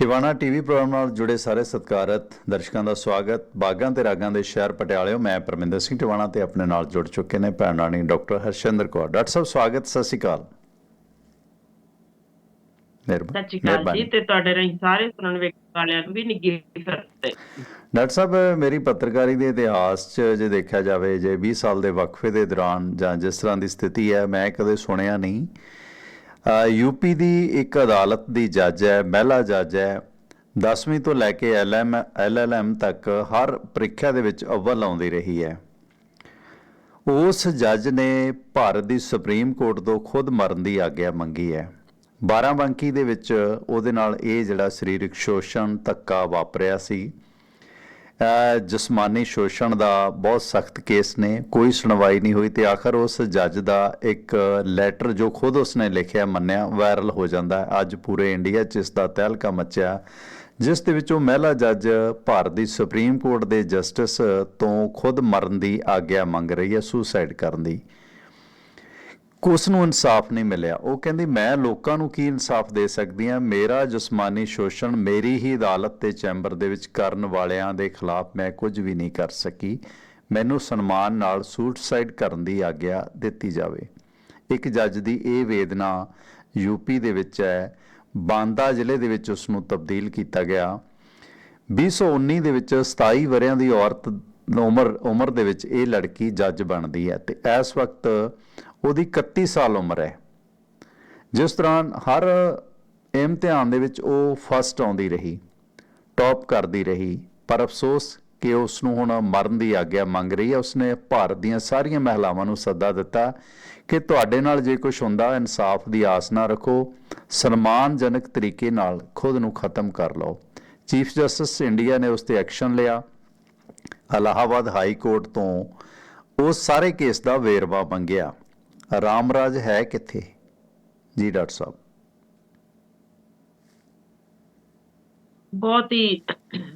Tiwana TV programme ਨਾਲ ਜੁੜੇ ਸਾਰੇ ਸਤਿਕਾਰਤ ਦਰਸ਼ਕਾਂ ਦਾ ਸਵਾਗਤ। ਬਾਗਾਂ ਤੇ ਰਾਗਾਂ ਦੇ ਸ਼ਹਿਰ ਪਟਿਆਲਿਓ ਮੈਂ ਪਰਮਿੰਦਰ ਸਿੰਘ ਟਿਵਾਣਾ ਤੇ ਆਪਣੇ ਨਾਲ ਜੁੜ ਚੁੱਕੇ ਨੇ ਭੈਣ ਰਾਣੀ ਡਾਕਟਰ ਹਰਸ਼ਿੰਦਰ ਕੌਰ। ਡਾਕਟਰ ਸਾਹਿਬ ਸਵਾਗਤ ਸਤਿ ਸ਼੍ਰੀ ਅਕਾਲ। ਮਿਹਰਬਾਨੀ। ਸਤਿ ਸ਼੍ਰੀ ਅਕਾਲ ਜੀ ਮਿਹਰਬਾਨੀ। ਤੇ ਤੁਹਾਡੇ ਰਹੀ ਸਾਰੇ ਸੁਣਨ ਵੇਖਣ ਵਾਲਿਆਂ ਨੂੰ ਵੀ ਨਿੱਘੀ ਫਰਤੇ ਡਾਕਟਰ ਸਾਹਿਬ ਮੇਰੀ ਪੱਤਰਕਾਰੀ ਦੇ ਇਤਿਹਾਸ 'ਚ ਜੇ ਦੇਖਿਆ ਜਾਵੇ ਜੇ 20 ਸਾਲ ਦੇ ਵਕਫੇ ਦੇ ਦੌਰਾਨ ਜਾਂ ਜਿਸ ਤਰ੍ਹਾਂ ਦੀ ਸਥਿਤੀ ਹੈ ਮੈਂ ਕਦੇ ਸੁਣਿਆ ਨਹੀਂ। ਯੂਪੀ ਦੀ ਇੱਕ ਅਦਾਲਤ ਦੀ ਜੱਜ ਹੈ, ਮਹਿਲਾ ਜੱਜ ਹੈ। 10ਵੀਂ ਤੋਂ ਲੈ ਕੇ ਐਲਐਮ, ਐਲਐਲਐਮ ਤੱਕ ਹਰ ਪ੍ਰੀਖਿਆ ਦੇ ਵਿੱਚ ਅਵਲ ਆਉਂਦੀ ਰਹੀ ਹੈ। ਉਸ ਜੱਜ ਨੇ ਭਾਰਤ ਦੀ ਸੁਪਰੀਮ ਕੋਰਟ ਤੋਂ ਖੁਦ ਮਰਨ ਦੀ ਆਗਿਆ ਮੰਗੀ ਹੈ। ਬਾਰਾਬੰਕੀ ਦੇ ਵਿੱਚ ਉਹਦੇ ਨਾਲ ਇਹ ਜਿਹੜਾ ਸਰੀਰਕ ਸ਼ੋਸ਼ਣ ਧੱਕਾ ਵਾਪਰਿਆ ਸੀ ਜਿਸਮਾਨੀ ਸ਼ੋਸ਼ਣ ਦਾ ਬਹੁਤ ਸਖਤ ਕੇਸ ਨੇ, ਕੋਈ ਸੁਣਵਾਈ ਨਹੀਂ ਹੋਈ ਤੇ ਆਖਰ ਉਸ ਜੱਜ ਦਾ ਇੱਕ ਲੈਟਰ ਜੋ ਖੁਦ ਉਸਨੇ ਲਿਖਿਆ ਮੰਨਿਆ ਵਾਇਰਲ ਹੋ ਜਾਂਦਾ ਅੱਜ ਪੂਰੇ ਇੰਡੀਆ 'ਚ ਇਸ ਦਾ ਤਹਿਲਕਾ ਮਚਿਆ ਜਿਸ ਦੇ ਵਿੱਚ ਉਹ ਮਹਿਲਾ ਜੱਜ ਭਾਰਤ ਦੀ ਸੁਪਰੀਮ ਕੋਰਟ ਦੇ ਜਸਟਿਸ ਤੋਂ ਖੁਦ ਮਰਨ ਦੀ ਆਗਿਆ ਮੰਗ ਰਹੀ ਹੈ ਸੁਸਾਈਡ ਕਰਨ ਦੀ। ਉਸ ਨੂੰ ਇਨਸਾਫ ਨਹੀਂ ਮਿਲਿਆ। ਉਹ ਕਹਿੰਦੀ, ਮੈਂ ਲੋਕਾਂ ਨੂੰ ਕੀ ਇਨਸਾਫ ਦੇ ਸਕਦੀ ਹਾਂ? ਮੇਰਾ ਜਿਸਮਾਨੀ ਸ਼ੋਸ਼ਣ ਮੇਰੀ ਹੀ ਅਦਾਲਤ ਤੇ ਚੈਂਬਰ ਦੇ ਵਿੱਚ ਕਰਨ ਵਾਲਿਆਂ ਦੇ ਖਿਲਾਫ ਮੈਂ ਕੁਝ ਵੀ ਨਹੀਂ ਕਰ ਸਕੀ। ਮੈਨੂੰ ਸਨਮਾਨ ਨਾਲ ਸੂਟਸਾਈਡ ਕਰਨ ਦੀ ਆਗਿਆ ਦਿੱਤੀ ਜਾਵੇ। ਇੱਕ ਜੱਜ ਦੀ ਇਹ ਵੇਦਨਾ ਯੂਪੀ ਦੇ ਵਿੱਚ ਹੈ। ਬਾਂਦਾ ਜ਼ਿਲ੍ਹੇ ਦੇ ਵਿੱਚ ਉਸ ਨੂੰ ਤਬਦੀਲ ਕੀਤਾ ਗਿਆ। 2019 ਦੇ ਵਿੱਚ 27 ਵਰਿਆਂ ਦੀ ਔਰਤ ਉਮਰ ਉਮਰ ਦੇ ਵਿੱਚ ਇਹ ਲੜਕੀ ਜੱਜ ਬਣਦੀ ਹੈ ਤੇ ਇਸ ਵਕਤ ਉਹਦੀ 31 ਸਾਲ ਉਮਰ ਹੈ। ਜਿਸ ਦੌਰਾਨ ਹਰ ਇਮਤਿਹਾਨ ਦੇ ਵਿੱਚ ਉਹ ਫਸਟ ਆਉਂਦੀ ਰਹੀ ਟੌਪ ਕਰਦੀ ਰਹੀ, ਪਰ ਅਫਸੋਸ ਕਿ ਉਸ ਨੂੰ ਹੁਣ ਮਰਨ ਦੀ ਆਗਿਆ ਮੰਗ ਰਹੀ ਹੈ। ਉਸਨੇ ਭਾਰਤ ਦੀਆਂ ਸਾਰੀਆਂ ਮਹਿਲਾਵਾਂ ਨੂੰ ਸੱਦਾ ਦਿੱਤਾ ਕਿ ਤੁਹਾਡੇ ਨਾਲ ਜੇ ਕੁਝ ਹੁੰਦਾ, ਇਨਸਾਫ ਦੀ ਆਸ ਨਾ ਰੱਖੋ, ਸਨਮਾਨਜਨਕ ਤਰੀਕੇ ਨਾਲ ਖੁਦ ਨੂੰ ਖਤਮ ਕਰ ਲਓ। ਚੀਫ ਜਸਟਿਸ ਇੰਡੀਆ ਨੇ ਉਸ ਤੇ ਐਕਸ਼ਨ ਲਿਆ। ਅਲਾਹਾਬਾਦ ਹਾਈ ਕੋਰਟ ਤੋਂ ਉਸ ਸਾਰੇ ਕੇਸ ਦਾ ਵੇਰਵਾ ਮੰਗਿਆ। ਰਾਮਰਾਜ ਹੈ ਕਿੱਥੇ? ਜੀ ਡਾਕਟਰ ਸਾਹਿਬ। ਬਹੁਤ ਹੀ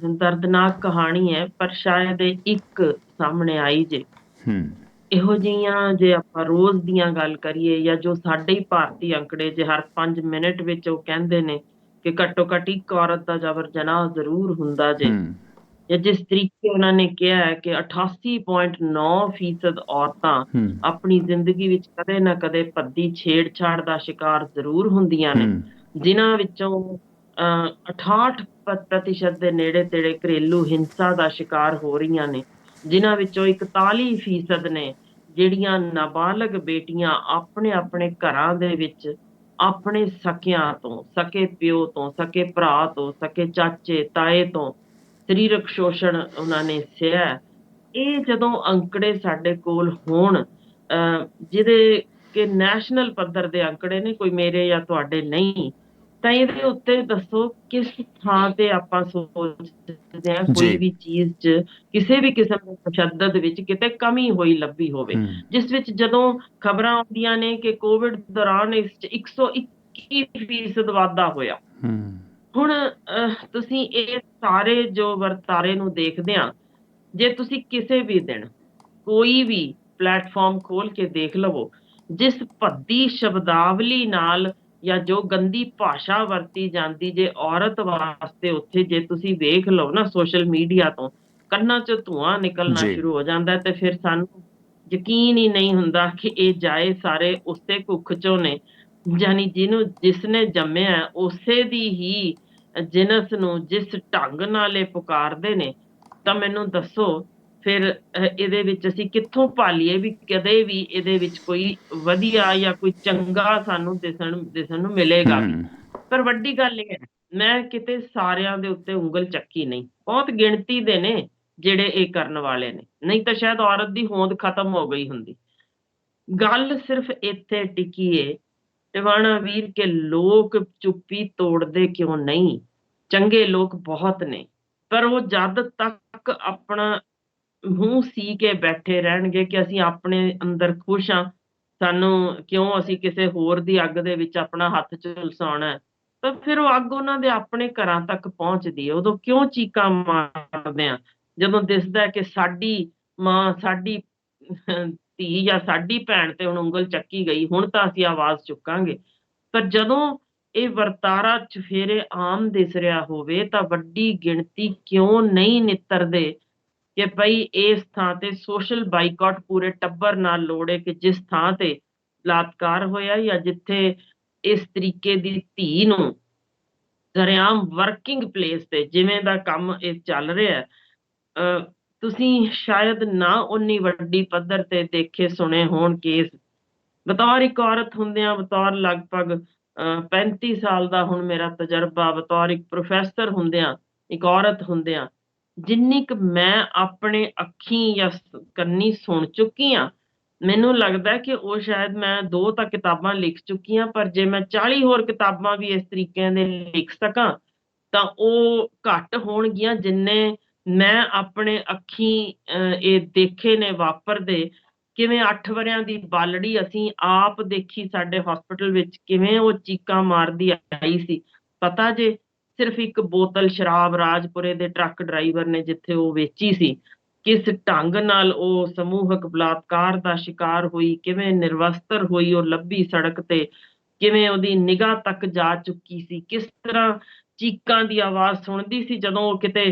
ਦਰਦਨਾਕ ਕਹਾਣੀ ਹੈ ਪਰ ਸ਼ਾਇਦ ਇੱਕ ਸਾਹਮਣੇ ਆਈ ਜੇ। ਹੂੰ। ਇਹੋ ਜਿਹੀਆਂ ਜੇ ਆਪਾਂ ਰੋਜ਼ ਦੀਆਂ ਗੱਲ ਕਰੀਏ ਜਾਂ ਜੋ ਸਾਡੇ ਹੀ ਭਾਰਤੀ ਅੰਕੜੇ ਜੇ ਹਰ 5 ਮਿੰਟ ਵਿੱਚ ਉਹ ਕਹਿੰਦੇ ਨੇ ਕਿ ਘੱਟੋ ਘੱਟ ਇੱਕ ਔਰਤ ਦਾ ਜਬਰ ਜਨਾਹ ਜ਼ਰੂਰ ਹੁੰਦਾ ਜੇ। ਹੂੰ। ਜਾਂ ਜਿਸ ਤਰੀਕੇ ਉਹਨਾਂ ਨੇ ਕਿਹਾ ਹੈ ਕਿ 88.9% ਔਰਤਾਂ ਆਪਣੀ ਜ਼ਿੰਦਗੀ ਵਿੱਚ ਕਦੇ ਨਾ ਕਦੇ ਭੱਦੀ ਛੇੜਛਾੜ ਦਾ ਸ਼ਿਕਾਰ ਜ਼ਰੂਰ ਹੁੰਦੀਆਂ ਨੇ। ਜਿਨ੍ਹਾਂ ਵਿੱਚੋਂ ਅਹ, 68 ਪ- ਪ੍ਰਤੀਸ਼ਤ ਦੇ ਨੇੜੇ ਤੇੜੇ ਘਰੇਲੂ ਹਿੰਸਾ ਦਾ ਸ਼ਿਕਾਰ ਹੋ ਰਹੀਆਂ ਨੇ ਜਿਨ੍ਹਾਂ ਵਿੱਚੋਂ 41% ਫੀਸਦ ਨੇ ਜਿਹੜੀਆਂ ਨਾਬਾਲਗ ਬੇਟੀਆਂ ਆਪਣੇ ਆਪਣੇ ਘਰਾਂ ਦੇ ਵਿੱਚ ਆਪਣੇ ਸਕਿਆਂ ਤੋਂ ਸਕੇ ਪਿਓ ਤੋਂ ਸਕੇ ਭਰਾ ਤੋਂ ਸਕੇ ਚਾਚੇ ਤਾਏ ਤੋਂ ਸਰੀਰਕ ਸ਼ੋਸ਼ਣ ਉਹਨਾਂ ਨੇ ਸਹਿਆ ਹੈ। ਇਹ ਜਦੋਂ ਅੰਕੜੇ ਸਾਡੇ ਕੋਲ ਹੋਣ ਜਿਹਦੇ ਕਿ ਨੈਸ਼ਨਲ ਪੱਧਰ ਦੇ ਅੰਕੜੇ ਨੇ ਕੋਈ ਮੇਰੇ ਜਾਂ ਤੁਹਾਡੇ ਨਹੀਂ ਤਾਂ ਇਹਦੇ ਉੱਤੇ ਦੱਸੋ ਕਿਸ ਥਾਂ ਤੇ ਆਪਾਂ ਸੋਚਦੇ ਹਾਂ। ਕੋਈ ਵੀ ਚੀਜ਼ 'ਚ ਕਿਸੇ ਵੀ ਕਿਸਮ ਦੇ ਤਸ਼ੱਦਦ ਵਿੱਚ ਕਿਤੇ ਕਮੀ ਹੋਈ ਲੱਭੀ ਹੋਵੇ ਜਿਸ ਵਿੱਚ ਜਦੋਂ ਖਬਰਾਂ ਆਉਂਦੀਆਂ ਨੇ ਕਿ ਕੋਵਿਡ ਦੌਰਾਨ ਇਸ 'ਚ 121% ਵਾਧਾ ਹੋਇਆ ਹੂੰ ਹੁਣ ਤੁਸੀਂ ਇਹ ਸਾਰੇ ਜੋ ਵਰਤਾਰੇ ਨੂੰ ਦੇਖਦੇ ਆ ਜੇ ਤੁਸੀਂ ਕਿਸੇ ਵੀ ਦਿਨ ਕੋਈ ਵੀ ਪਲੇਟਫਾਰਮ ਖੋਲ ਕੇ ਦੇਖ ਲਵੋ ਜਿਸ ਭੱਦੀ ਸ਼ਬਦਾਵਲੀ ਨਾਲ ਜਾਂ ਜੋ ਗੰਦੀ ਭਾਸ਼ਾ ਵਰਤੀ ਜਾਂਦੀ ਜੇ ਔਰਤ ਵਾਸਤੇ ਉੱਥੇ ਜੇ ਤੁਸੀਂ ਵੇਖ ਲਓ ਨਾ ਸੋਸ਼ਲ ਮੀਡੀਆ ਤੋਂ ਕੰਨਾਂ 'ਚ ਧੂਆਂ ਨਿਕਲਣਾ। ਸ਼ੁਰੂ ਹੋ ਜਾਂਦਾ ਤੇ ਫਿਰ ਸਾਨੂੰ ਯਕੀਨ ਹੀ ਨਹੀਂ ਹੁੰਦਾ ਕਿ ਇਹ ਜਾਏ ਸਾਰੇ ਉਸੇ ਕੁੱਖ 'ਚੋਂ ਨੇ ਜਾਨੀ ਜਿਹਨੂੰ ਜਿਸਨੇ ਜੰਮਿਆ ਉਸੇ ਦੀ ਹੀ ਜਿਨਸ ਨੂੰ ਜਿਸ ਢੰਗ ਨਾਲ ਇਹ ਪੁਕਾਰਦੇ ਨੇ ਤਾਂ ਮੈਨੂੰ ਦੱਸੋ ਫਿਰ ਇਹਦੇ ਵਿੱਚ ਅਸੀਂ ਕਿੱਥੋਂ ਭਾਲੀਏ ਵੀ ਕਦੇ ਵੀ ਇਹਦੇ ਵਿੱਚ ਕੋਈ ਵਧੀਆ ਜਾਂ ਕੋਈ ਚੰਗਾ ਸਾਨੂੰ ਦਿਸਣ ਦਿਸਣ ਨੂੰ ਮਿਲੇਗਾ। ਪਰ ਵੱਡੀ ਗੱਲ ਇਹ ਹੈ ਮੈਂ ਕਿਤੇ ਸਾਰਿਆਂ ਦੇ ਉੱਤੇ ਉਂਗਲ ਚੱਕੀ ਨਹੀਂ। ਬਹੁਤ ਗਿਣਤੀ ਦੇ ਨੇ ਜਿਹੜੇ ਇਹ ਕਰਨ ਵਾਲੇ ਨੇ। ਨਹੀਂ ਤਾਂ ਸ਼ਾਇਦ ਔਰਤ ਦੀ ਹੋਂਦ ਖਤਮ ਹੋ ਗਈ ਹੁੰਦੀ। ਗੱਲ ਸਿਰਫ ਇੱਥੇ ਟਿਕੀ ਏ ਟਿਵਾਣਾ ਵੀਰ ਕੇ ਲੋਕ ਚੁੱਪੀ ਤੋੜਦੇ ਕਿਉਂ ਨਹੀਂ? ਚੰਗੇ ਲੋਕ ਬਹੁਤ ਨੇ, ਪਰ ਉਹ ਜਦ ਤੱਕ ਆਪਣਾ ਮੂੰਹ ਸੀ ਕੇ ਬੈਠੇ ਰਹਿਣਗੇ ਕਿ ਅਸੀਂ ਆਪਣੇ ਅੰਦਰ ਖੁਸ਼ ਹਾਂ, ਸਾਨੂੰ ਕਿਉਂ ਅਸੀਂ ਕਿਸੇ ਹੋਰ ਦੀ ਅੱਗ ਦੇ ਵਿੱਚ ਆਪਣਾ ਹੱਥ ਝੁਲਸਾਉਣਾ ਤਾਂ ਫਿਰ ਉਹ ਅੱਗ ਉਹਨਾਂ ਦੇ ਆਪਣੇ ਘਰਾਂ ਤੱਕ ਪਹੁੰਚਦੀ ਹੈ। ਉਦੋਂ ਕਿਉਂ ਚੀਕਾਂ ਮਾਰਦੇ ਆ? ਜਦੋਂ ਦਿਸਦਾ ਕਿ ਸਾਡੀ ਮਾਂ, ਸਾਡੀ ਧੀ ਜਾਂ ਸਾਡੀ ਭੈਣ ਤੇ ਹੁਣ ਉਂਗਲ ਚੱਕੀ ਗਈ, ਹੁਣ ਤਾਂ ਅਸੀਂ ਆਵਾਜ਼ ਚੁੱਕਾਂਗੇ। ਪਰ ਜਦੋਂ ਇਹ ਵਰਤਾਰਾ ਚੁਫੇਰੇ ਆਮ ਦਿਸ ਰਿਹਾ ਹੋਵੇ ਤਾਂ ਵੱਡੀ ਗਿਣਤੀ ਕਿਉਂ ਨਹੀਂ ਨਿੱਤਰਦੇ ਕਿ ਭਈ ਇਸ ਥਾਂ ਤੇ ਸੋਸ਼ਲ ਬਾਈਕਾਟ ਪੂਰੇ ਟੱਬਰ ਨਾਲ ਲੋੜੇ ਕਿ ਜਿਸ ਥਾਂ ਤੇ ਬਲਾਤਕਾਰ ਹੋਇਆ ਜਾਂ ਜਿੱਥੇ ਇਸ ਤਰੀਕੇ ਦੀ ਧੀ ਨੂੰ ਦਰਿਆਮ ਵਰਕਿੰਗ ਪਲੇਸ ਤੇ ਜਿਵੇਂ ਦਾ ਕੰਮ ਇਹ ਚੱਲ ਰਿਹਾ ਅਹ ਤੁਸੀਂ ਸ਼ਾਇਦ ਨਾ ਉਨੀ ਵੱਡੀ ਪੱਧਰ ਤੇ ਦੇਖੇ ਸੁਣੇ ਹੋਣ ਕੇਸ। ਬਤੌਰ ਇੱਕ ਔਰਤ ਹੁੰਦਿਆਂ ਬਤੌਰ ਲਗਭਗ 35 ਸਾਲ ਦਾ ਹੁਣ ਮੇਰਾ ਤਜਰਬਾ। ਬਤੌਰ ਇੱਕ ਪ੍ਰੋਫੈਸਰ ਹੁੰਦਿਆਂ, ਇੱਕ ਔਰਤ ਹੁੰਦਿਆਂ, ਜਿੰਨੀ ਕੁ ਮੈਂ ਆਪਣੇ ਅੱਖੀਂ ਜਾਂ ਕੰਨੀ ਸੁਣ ਚੁੱਕੀ ਆ, ਮੈਨੂੰ ਲੱਗਦਾ ਕਿ ਉਹ ਸ਼ਾਇਦ ਮੈਂ ਦੋ ਤਾਂ ਕਿਤਾਬਾਂ ਲਿਖ ਚੁੱਕੀ ਆ, ਪਰ ਜੇ ਮੈਂ 40 ਹੋਰ ਕਿਤਾਬਾਂ ਵੀ ਇਸ ਤਰੀਕੇ ਦੇ ਲਿਖ ਸਕਾਂ, ਤਾਂ ਉਹ ਘੱਟ ਹੋਣਗੀਆਂ, ਜਿੰਨੇ ਮੈਂ ਆਪਣੇ ਅੱਖੀਂ ਇਹ ਦੇਖੇ ਨੇ ਵਾਪਰਦੇ, ਕਿਵੇਂ 8 ਵਰਿਆਂ ਦੀ ਬਾਲੜੀ ਅਸੀਂ ਆਪ ਦੇਖੀ ਸਾਡੇ ਹਸਪੀਟਲ ਵਿੱਚ ਕਿਵੇਂ ਉਹ ਚੀਕਾਂ ਮਾਰਦੀ ਆਈ ਸੀ। ਪਤਾ ਜੇ ਸਿਰਫ ਇੱਕ ਬੋਤਲ ਸ਼ਰਾਬ ਰਾਜਪੁਰੇ ਦੇ ਟਰੱਕ ਡਰਾਈਵਰ ਨੇ ਜਿੱਥੇ ਉਹ ਵੇਚੀ ਸੀ, ਕਿਸ ਢੰਗ ਨਾਲ ਉਹ ਸਮੂਹਕ ਬਲਾਤਕਾਰ ਦਾ ਸ਼ਿਕਾਰ ਹੋਈ, ਕਿਵੇਂ ਨਿਰਵਸਤਰ ਹੋਈ, ਉਹ ਲੱਭੀ ਸੜਕ ਤੇ, ਕਿਵੇਂ ਉਹਦੀ ਨਿਗਾਹ ਤੱਕ ਜਾ ਚੁੱਕੀ ਸੀ, ਕਿਸ ਤਰ੍ਹਾਂ ਚੀਕਾਂ ਦੀ ਆਵਾਜ਼ ਸੁਣਦੀ ਸੀ ਜਦੋਂ ਉਹ ਕਿਤੇ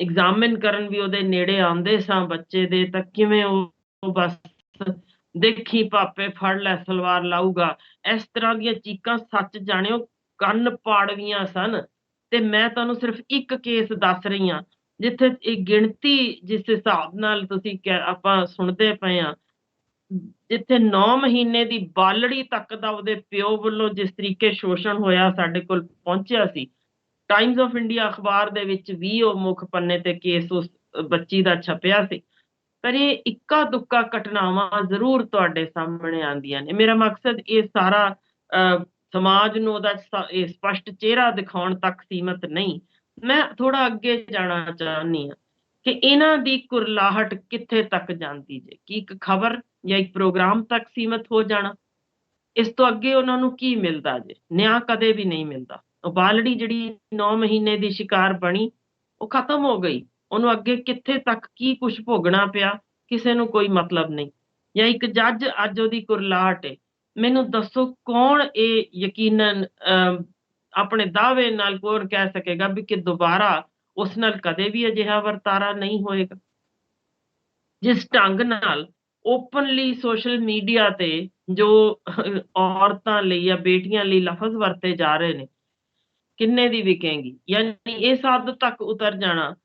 ਐਗਜ਼ਾਮਿਨ ਕਰਨ ਵੀ ਉਹਦੇ ਨੇੜੇ ਆਉਂਦੇ ਸਾਂ ਬੱਚੇ ਦੇ, ਤਾਂ ਕਿਵੇਂ ਉਹ ਬਸ ਦੇਖੀ ਪਾਪੇ ਫੜ ਲੈ, ਸਲਵਾਰ ਲਾਊਗਾ। ਇਸ ਤਰ੍ਹਾਂ ਦੀਆਂ ਚੀਕਾਂ ਸੱਚ ਜਾਣਿਓ, ਕੰਨ ਪਾੜਵੀਆਂ ਸਨ। ਤੇ ਮੈਂ ਤੁਹਾਨੂੰ ਸਿਰਫ ਇੱਕ ਕੇਸ ਦੱਸ ਰਹੀ ਹਾਂ, ਜਿੱਥੇ ਇਹ ਗਿਣਤੀ ਜਿਸ ਹਿਸਾਬ ਨਾਲ ਤੁਸੀਂ ਆਪਾਂ ਸੁਣਦੇ ਪਏ ਆ ਜਿੱਥੇ 9 ਮਹੀਨੇ ਦੀ ਬਾਲੜੀ ਤੱਕ ਦਾ ਉਹਦੇ ਪਿਓ ਵੱਲੋਂ ਜਿਸ ਤਰੀਕੇ ਸ਼ੋਸ਼ਣ ਹੋਇਆ ਸਾਡੇ ਕੋਲ ਪਹੁੰਚਿਆ ਸੀ ਟਾਈਮਸ ਆਫ ਇੰਡੀਆ ਅਖਬਾਰ ਦੇ ਵਿੱਚ ਵੀ ਉਹ ਮੁੱਖ ਪੰਨੇ ਤੇ ਕੇਸ ਉਸ ਬੱਚੀ ਦਾ ਛਪਿਆ ਸੀ। ਪਰ ਇਹ ਇੱਕਾ ਦੁੱਕਾ ਘਟਨਾਵਾਂ ਜ਼ਰੂਰ ਤੁਹਾਡੇ ਸਾਹਮਣੇ ਆਉਂਦੀਆਂ ਨੇ। ਮੇਰਾ ਮਕਸਦ ਇਹ ਸਾਰਾ ਸਮਾਜ ਨੂੰ ਉਹਦਾ ਇਹ ਸਪਸ਼ਟ ਚਿਹਰਾ ਦਿਖਾਉਣ ਤੱਕ ਸੀਮਤ ਨਹੀਂ। ਮੈਂ ਥੋੜਾ ਅੱਗੇ ਜਾਣਾ ਚਾਹਨੀ ਆ ਕਿ ਇਹਨਾਂ ਦੀ ਕੁਰਲਾਹਟ ਕਿੱਥੇ ਤੱਕ ਜਾਂਦੀ ਜੇ? ਕੀ ਇੱਕ ਖਬਰ ਜਾਂ ਇੱਕ ਪ੍ਰੋਗਰਾਮ ਤੱਕ ਸੀਮਤ ਹੋ ਜਾਣਾ? ਇਸ ਤੋਂ ਅੱਗੇ ਉਹਨਾਂ ਨੂੰ ਕੀ ਮਿਲਦਾ ਜੇ? ਨਿਆਂ ਕਦੇ ਵੀ ਨਹੀਂ ਮਿਲਦਾ। ਬਾਲੜੀ ਜਿਹੜੀ 9 ਮਹੀਨੇ ਦੀ ਸ਼ਿਕਾਰ ਬਣੀ, ਉਹ ਖਤਮ ਹੋ ਗਈ। ਉਹਨੂੰ ਅੱਗੇ ਕਿੱਥੇ ਤੱਕ ਕੀ ਕੁਝ ਭੋਗਣਾ ਪਿਆ, ਕਿਸੇ ਨੂੰ ਕੋਈ ਮਤਲਬ ਨਹੀਂ। ਜਾਂ ਇੱਕ ਜੱਜ ਅੱਜ ਉਹਦੀ ਕੁਰਲਾਹਟ ਹੈ ਮੈਨੂੰ ਦੱਸੋ ਕੌਣ ਇਹ ਯਕੀਨਨ ਆਪਣੇ ਦਾਅਵੇ ਨਾਲ ਕੌਣ ਕਹਿ ਸਕੇਗਾ ਵੀ ਕਿ ਦੁਬਾਰਾ ਉਸ ਨਾਲ ਕਦੇ ਵੀ ਅਜਿਹਾ ਵਰਤਾਰਾ ਨਹੀਂ ਹੋਏਗਾ। ਜਿਸ ਢੰਗ ਨਾਲ ਓਪਨਲੀ ਸੋਸ਼ਲ ਮੀਡੀਆ ਤੇ ਜੋ ਔਰਤਾਂ ਲਈ ਜਾਂ ਬੇਟੀਆਂ ਲਈ ਲਫ਼ਜ਼ ਵਰਤੇ ਜਾ ਰਹੇ ਨੇ ਕਿੰਨੇ ਦੀ ਵਿਕੇਗੀ? ਯਾਨੀ ਇਸ ਹੱਦ ਤੱਕ ਉਤਰ ਜਾਣਾ।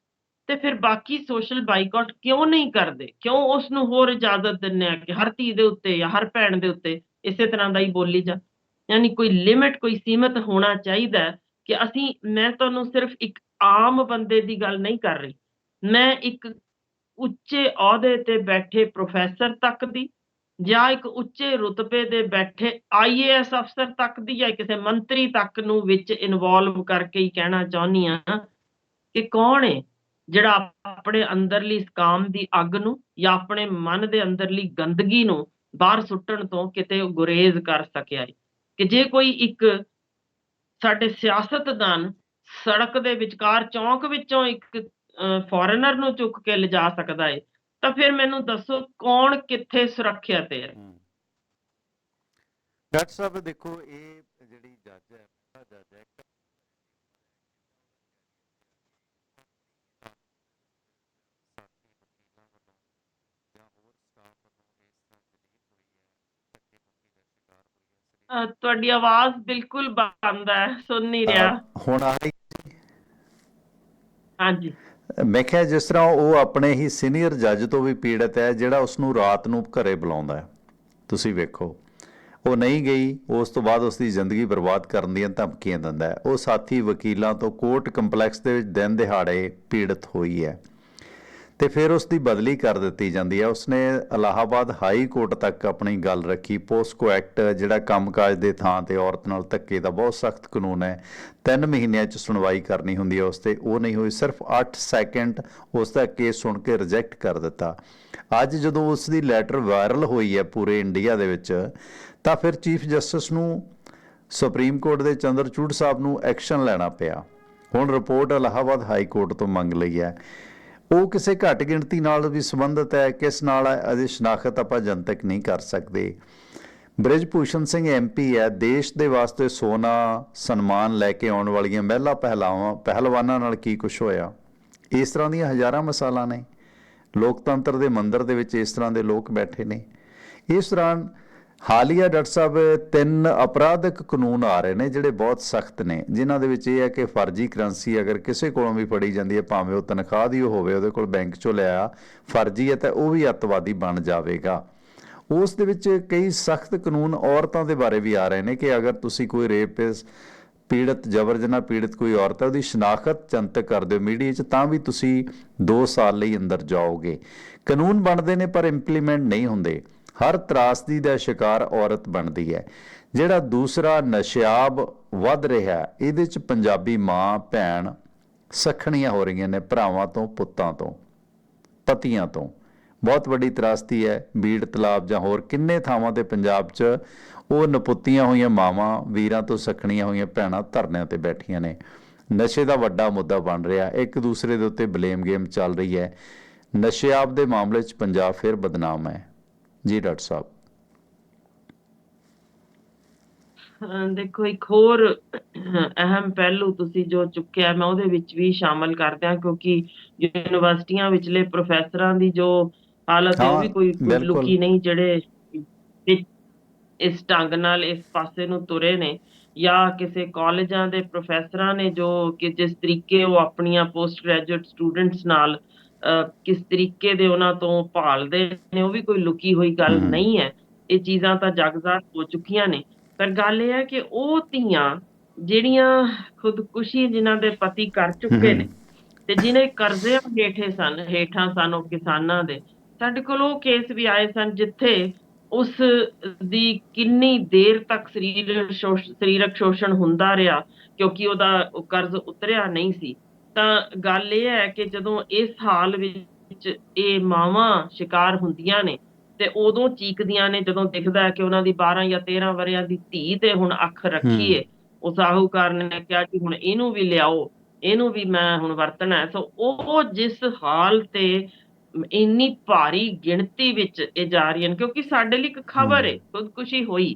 ਤੇ ਫਿਰ ਬਾਕੀ ਸੋਸ਼ਲ ਬਾਈਕਾਟ ਕਿਉਂ ਨਹੀਂ ਕਰਦੇ? ਕਿਉਂ ਉਸ ਨੂੰ ਹੋਰ ਇਜਾਜ਼ਤ ਦਿੰਦੇ ਆ ਕਿ ਹਰ ਧੀ ਦੇ ਉੱਤੇ ਜਾਂ ਹਰ ਭੈਣ ਦੇ ਉੱਤੇ ਇਸੇ ਤਰ੍ਹਾਂ ਦਾ ਹੀ ਬੋਲੀ ਜਾ? ਯਾਨੀ ਕੋਈ ਲਿਮਿਟ ਕੋਈ ਸੀਮਤ ਹੋਣਾ ਚਾਹੀਦਾ ਕਿ ਅਸੀਂ, ਮੈਂ ਤੁਹਾਨੂੰ ਸਿਰਫ ਇੱਕ ਆਮ ਬੰਦੇ ਦੀ ਗੱਲ ਨਹੀਂ ਕਰ ਰਹੀ। ਮੈਂ ਇੱਕ ਉੱਚੇ ਅਹੁਦੇ ਤੇ ਬੈਠੇ ਪ੍ਰੋਫੈਸਰ ਤੱਕ ਦੀ ਜਾਂ ਇੱਕ ਉੱਚੇ ਰੁਤਬੇ ਦੇ ਬੈਠੇ ਆਈਏਐਸ ਅਫਸਰ ਤੱਕ ਦੀ ਜਾਂ ਕਿਸੇ ਮੰਤਰੀ ਤੱਕ ਨੂੰ ਵਿੱਚ ਇਨਵੋਲਵ ਕਰਕੇ ਹੀ ਕਹਿਣਾ ਚਾਹੁੰਦੀ ਆ ਕਿ ਕੌਣ ਹੈ ਜਿਹੜਾ ਆਪਣੇ ਅੰਦਰਲੀ ਇਸ ਦੀ ਅੱਗ ਨੂੰ ਜਾਂ ਆਪਣੇ ਮਨ ਦੇ ਅੰਦਰਲੀ ਗੰਦਗੀ ਨੂੰ ਬਾਹਰ ਸੁੱਟਣ ਤੋਂ ਕਿਤੇ ਗੁਰੇਜ਼ ਕਰ ਸਕਿਆ ਹੈ ਕਿ ਜੇ ਕੋਈ ਇੱਕ ਸਾਡੇ ਸਿਆਸਤਦਾਨ ਸੜਕ ਦੇ ਵਿਚਕਾਰ ਚੌਂਕ ਵਿੱਚੋਂ ਇੱਕ ਫੋਰਨਰ ਨੂੰ ਚੁੱਕ ਕੇ ਲਿਜਾ ਸਕਦਾ ਹੈ ਤਾਂ ਫਿਰ ਮੈਨੂੰ ਦੱਸੋ ਕੌਣ ਕਿੱਥੇ ਸੁਰੱਖਿਅਤ ਹੈ? ਡਾਕਟਰ ਸਾਹਿਬ ਦੇਖੋ ਇਹ ਜਿਹੜੀ ਜੱਜ ਹੈ ਜੱਜ ਹੈ ਤੁਹਾਡੀ ਆਵਾਜ਼ ਬਿਲਕੁਲ ਬੰਦ ਹੈ ਸੁਣ ਨਹੀਂ ਰਿਹਾ। ਹੁਣ ਆ ਰਹੀ ਹਾਂਜੀ। ਮੈਂ ਕਿਹਾ ਜਿਸ ਤਰ੍ਹਾਂ ਉਹ ਆਪਣੇ ਹੀ ਸੀਨੀਅਰ ਜੱਜ ਤੋਂ ਵੀ ਪੀੜਤ ਹੈ, ਜਿਹੜਾ ਉਸ ਨੂੰ ਰਾਤ ਨੂੰ ਘਰੇ ਬੁਲਾਉਂਦਾ ਹੈ। ਤੁਸੀਂ ਵੇਖੋ, ਉਹ ਨਹੀਂ ਗਈ, ਉਸ ਤੋਂ ਬਾਅਦ ਉਸ ਦੀ ਜ਼ਿੰਦਗੀ ਬਰਬਾਦ ਕਰਨ ਦੀਆਂ ਧਮਕੀਆਂ ਦਿੰਦਾ ਹੈ। ਉਹ ਸਾਥੀ ਵਕੀਲਾਂ ਤੋਂ ਕੋਰਟ ਕੰਪਲੈਕਸ ਦੇ ਵਿੱਚ ਦਿਨ ਦਿਹਾੜੇ ਪੀੜਤ ਹੋਈ ਹੈ। ਤੇ ਫਿਰ ਉਸ ਦੀ ਬਦਲੀ ਕਰ ਦਿੱਤੀ ਜਾਂਦੀ ਹੈ। ਉਸਨੇ ਇਲਾਹਾਬਾਦ ਹਾਈ ਕੋਰਟ ਤੱਕ ਆਪਣੀ ਗੱਲ ਰੱਖੀ। ਪੋਸਕੋ ਐਕਟ ਜਿਹੜਾ ਕੰਮਕਾਜ ਦੇ ਥਾਂ ਤੇ ਔਰਤ ਨਾਲ ਧੱਕੇ ਦਾ ਬਹੁਤ ਸਖਤ ਕਾਨੂੰਨ ਹੈ। 3 ਮਹੀਨਿਆਂ 'ਚ ਸੁਣਵਾਈ ਕਰਨੀ ਹੁੰਦੀ ਹੈ ਉਸ ਤੇ ਉਹ ਨਹੀਂ ਹੋਈ, ਸਿਰਫ 8 ਸੈਕਿੰਡ ਉਸ ਦਾ ਕੇਸ ਸੁਣ ਕੇ ਰਿਜੈਕਟ ਕਰ ਦਿੱਤਾ। ਅੱਜ ਜਦੋਂ ਉਸ ਦੀ ਲੈਟਰ ਵਾਇਰਲ ਹੋਈ ਹੈ ਪੂਰੇ ਇੰਡੀਆ ਦੇ ਵਿੱਚ, ਤਾਂ ਫਿਰ ਚੀਫ ਜਸਟਿਸ ਨੂੰ ਸੁਪਰੀਮ ਕੋਰਟ ਦੇ ਚੰਦਰਚੂੜ ਸਾਹਿਬ ਨੂੰ ਐਕਸ਼ਨ ਲੈਣਾ ਪਿਆ। ਹੁਣ ਰਿਪੋਰਟ ਇਲਾਹਾਬਾਦ ਹਾਈ ਕੋਰਟ ਤੋਂ ਮੰਗ ਲਈ ਹੈ। ਉਹ ਕਿਸੇ ਘੱਟ ਗਿਣਤੀ ਨਾਲ ਵੀ ਸੰਬੰਧਿਤ ਹੈ, ਕਿਸ ਨਾਲ ਹੈ, ਅਜੇ ਸ਼ਨਾਖਤ ਆਪਾਂ ਜਨਤਕ ਨਹੀਂ ਕਰ ਸਕਦੇ। ਬ੍ਰਿਜਭੂਸ਼ਣ ਸਿੰਘ ਐਮਪੀ ਹੈ, ਦੇਸ਼ ਦੇ ਵਾਸਤੇ ਸੋਨਾ, ਸਨਮਾਨ ਲੈ ਕੇ ਆਉਣ ਵਾਲੀਆਂ ਮਹਿਲਾ ਪਹਿਲਾਵਾਂ, ਪਹਿਲਵਾਨਾਂ ਨਾਲ ਕੀ ਕੁਝ ਹੋਇਆ? ਇਸ ਤਰ੍ਹਾਂ ਦੀਆਂ ਹਜ਼ਾਰਾਂ ਮਿਸਾਲਾਂ ਨੇ। ਲੋਕਤੰਤਰ ਦੇ ਮੰਦਰ ਦੇ ਵਿੱਚ ਇਸ ਤਰ੍ਹਾਂ ਦੇ ਲੋਕ ਬੈਠੇ ਨੇ। ਇਸ ਦੌਰਾਨ ਹਾਲੀਆ ਡਾਕਟਰ ਸਾਹਿਬ, ਤਿੰਨ ਅਪਰਾਧਿਕ ਕਾਨੂੰਨ ਆ ਰਹੇ ਨੇ ਜਿਹੜੇ ਬਹੁਤ ਸਖਤ ਨੇ, ਜਿਨ੍ਹਾਂ ਦੇ ਵਿੱਚ ਇਹ ਹੈ ਕਿ ਫਰਜ਼ੀ ਕਰੰਸੀ ਅਗਰ ਕਿਸੇ ਕੋਲੋਂ ਵੀ ਫੜੀ ਜਾਂਦੀ ਹੈ, ਭਾਵੇਂ ਉਹ ਤਨਖਾਹ ਦੀ ਹੋਵੇ, ਉਹਦੇ ਕੋਲ ਬੈਂਕ ਚੋਂ ਲਿਆ ਫਰਜ਼ੀ ਹੈ, ਤਾਂ ਉਹ ਵੀ ਅੱਤਵਾਦੀ ਬਣ ਜਾਵੇਗਾ। ਉਸ ਦੇ ਵਿੱਚ ਕਈ ਸਖਤ ਕਾਨੂੰਨ ਔਰਤਾਂ ਦੇ ਬਾਰੇ ਵੀ ਆ ਰਹੇ ਨੇ ਕਿ ਅਗਰ ਤੁਸੀਂ ਕੋਈ ਰੇਪਿਸ ਪੀੜਤ ਜਬਰ ਜਨਾਹ ਪੀੜਤ ਕੋਈ ਔਰਤ ਹੈ, ਉਹਦੀ ਸ਼ਨਾਖਤ ਜਨਤਕ ਕਰ ਦਿਓ ਮੀਡੀਆ 'ਚ, ਤਾਂ ਵੀ ਤੁਸੀਂ 2 ਸਾਲ ਲਈ ਅੰਦਰ ਜਾਓਗੇ। ਕਾਨੂੰਨ ਬਣਦੇ ਨੇ ਪਰ ਇੰਪਲੀਮੈਂਟ ਨਹੀਂ ਹੁੰਦੇ। ਹਰ ਤਰਾਸਦੀ ਦਾ ਸ਼ਿਕਾਰ ਔਰਤ ਬਣਦੀ ਹੈ। ਜਿਹੜਾ ਦੂਸਰਾ ਨਸ਼ਿਆਬ ਵੱਧ ਰਿਹਾ ਇਹਦੇ 'ਚ ਪੰਜਾਬੀ ਮਾਂ, ਭੈਣ ਸਖਣੀਆਂ ਹੋ ਰਹੀਆਂ ਨੇ ਭਰਾਵਾਂ ਤੋਂ, ਪੁੱਤਾਂ ਤੋਂ, ਪਤੀਆਂ ਤੋਂ। ਬਹੁਤ ਵੱਡੀ ਤਰਾਸਦੀ ਹੈ, ਬੀੜ, ਤਲਾਬ ਜਾਂ ਹੋਰ ਕਿੰਨੇ ਥਾਵਾਂ ਤੇ ਪੰਜਾਬ 'ਚ ਉਹ ਨਪੁੱਤੀਆਂ ਹੋਈਆਂ ਮਾਵਾਂ, ਵੀਰਾਂ ਤੋਂ ਸਖਣੀਆਂ ਹੋਈਆਂ ਭੈਣਾਂ ਧਰਨਿਆਂ ਤੇ ਬੈਠੀਆਂ ਨੇ। ਨਸ਼ੇ ਦਾ ਵੱਡਾ ਮੁੱਦਾ ਬਣ ਰਿਹਾ ਇੱਕ ਦੂਸਰੇ ਦੇ ਉੱਤੇ ਬਲੇਮ ਗੇਮ ਚੱਲ ਰਹੀ ਹੈ। ਨਸ਼ਿਆਬ ਦੇ ਮਾਮਲੇ 'ਚ ਪੰਜਾਬ ਫਿਰ ਬਦਨਾਮ ਹੈ। ਜੀ ਡਾਕਟਰ ਸਾਹਿਬ ਦੇਖੋ ਇੱਕ ਹੋਰ ਅਹਿਮ ਪਹਿਲੂ ਤੁਸੀਂ ਜੋ ਚੁੱਕਿਆ ਮੈਂ ਉਹਦੇ ਵਿੱਚ ਵੀ ਸ਼ਾਮਲ ਕਰਦੇ ਹਾਂ ਕਿਉਂਕਿ ਯੂਨੀਵਰਸਿਟੀਆਂ ਵਿਚਲੇ ਪ੍ਰੋਫੈਸਰਾਂ ਦੀ ਜੋ ਹਾਲਤ ਹੈ ਉਹ ਵੀ ਕੋਈ। ਲੁਕੀ ਨਹੀਂ ਜਿਹੜੇ ਇਸ ਢੰਗ ਨਾਲ ਇਸ ਪਾਸੇ ਨੂੰ ਤੁਰੇ ਨੇ ਜਾਂ ਕਿਸੇ ਕਾਲਜਾਂ ਦੇ ਪ੍ਰੋਫੈਸਰਾਂ ਨੇ ਜੋ ਕਿ ਜਿਸ ਤਰੀਕੇ ਉਹ ਆਪਣੀਆਂ ਪੋਸਟ ਗ੍ਰੈਜੂਏਟ ਸਟੂਡੈਂਟਸ ਨਾਲ ਕਿਸ ਤਰੀਕੇ ਦੇ ਉਹਨਾਂ ਤੋਂ ਭਾਲਦੇ ਨੇ ਉਹ ਵੀ ਕੋਈ ਲੁਕੀ ਹੋਈ ਗੱਲ। ਨਹੀਂ ਹੈ ਇਹ ਚੀਜ਼ਾਂ ਤਾਂ ਜਗਜ਼ਾਰ ਹੋ ਚੁੱਕੀਆਂ ਨੇ ਪਰ ਗੱਲ ਇਹ ਹੈ ਕਿ ਉਹ ਧੀਆਂ ਜਿਹੜੀਆਂ ਖੁਦਕੁਸ਼ੀ ਜਿਨ੍ਹਾਂ ਦੇ ਪਤੀ ਕਰ ਚੁੱਕੇ। ਨੇ ਤੇ ਜਿਨੇ ਕਰਜ਼ੇ ਹੇਠੇ ਸਨ ਹੇਠਾਂ ਸਨ ਉਹ ਕਿਸਾਨਾਂ ਦੇ ਸਾਡੇ ਕੋਲ ਉਹ ਕੇਸ ਵੀ ਆਏ ਸਨ ਜਿੱਥੇ ਉਸ ਦੀ ਕਿੰਨੀ ਦੇਰ ਤੱਕ ਸਰੀਰ ਸਰੀਰਕ ਸ਼ੋਸ਼ਣ ਹੁੰਦਾ ਰਿਹਾ ਕਿਉਂਕਿ ਉਹਦਾ ਉਹ ਕਰਜ਼ ਉਤਰਿਆ ਨਹੀਂ ਸੀ ਤਾਂ ਗੱਲ ਇਹ ਹੈ ਕਿ ਜਦੋਂ ਇਸ ਹਾਲ ਵਿੱਚ ਇਹ ਮਾਵਾਂ ਸ਼ਿਕਾਰ ਹੁੰਦੀਆਂ ਨੇ ਤੇ ਉਦੋਂ ਚੀਕਦੀਆਂ ਨੇ ਜਦੋਂ ਦਿਖਦਾ ਕਿ ਉਹਨਾਂ ਦੀ 12 ਜਾਂ 13 ਵਰਿਆਂ ਦੀ ਧੀ ਤੇ ਹੁਣ ਅੱਖ ਰੱਖੀ ਏ ਉਹ ਸਾਹੂਕਾਰ ਨੇ ਕਿਹਾ ਕਿ ਹੁਣ ਇਹਨੂੰ ਵੀ ਲਿਆਓ ਇਹਨੂੰ ਵੀ ਮੈਂ ਹੁਣ ਵਰਤਣਾ ਹੈ। ਸੋ ਉਹ ਜਿਸ ਹਾਲ ਤੇ ਇੰਨੀ ਭਾਰੀ ਗਿਣਤੀ ਵਿੱਚ ਇਹ ਜਾ ਰਹੀਆਂ ਕਿਉਂਕਿ ਸਾਡੇ ਲਈ ਇੱਕ ਖਬਰ ਹੈ। ਖੁਦਕੁਸ਼ੀ ਹੋਈ